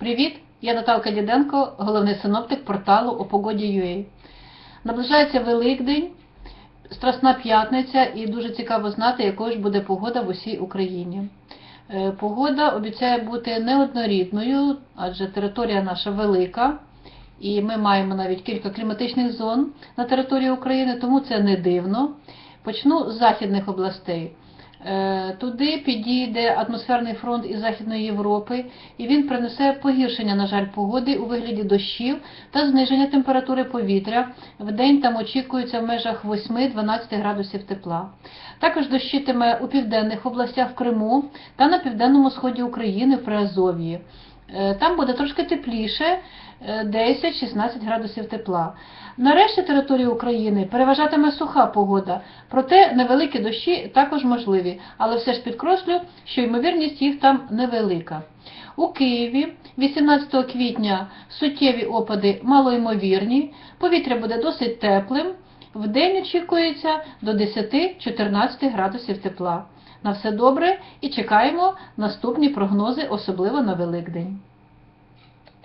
Привіт! Я Наталка Діденко, головний синоптик порталу о погоді.ua. Наближається Великдень, Страсна п'ятниця, і дуже цікаво знати, якою ж буде погода в усій Україні. Е, Погода обіцяє бути неоднорідною, адже територія наша велика, і ми маємо навіть кілька кліматичних зон на території України, тому це не дивно. Почну з західних областей. Е, Туди підійде атмосферний фронт із Західної Європи, і він принесе погіршення, на жаль, погоди у вигляді дощів та зниження температури повітря. В день там очікується в межах 8-12 градусів тепла. Також дощитиме у південних областях в Криму та на південному сході України в Приазов'ї. Е, Там буде трошки тепліше, е, 10-16 градусів тепла. На решті території України переважатиме суха погода, проте невеликі дощі також можливі, але все ж підкреслю, що ймовірність їх там невелика. У Києві 18 квітня суттєві опади малоймовірні, повітря буде досить теплим, в день очікується до 10-14 градусів тепла. На все добре і чекаємо наступні прогнози, особливо на Великдень.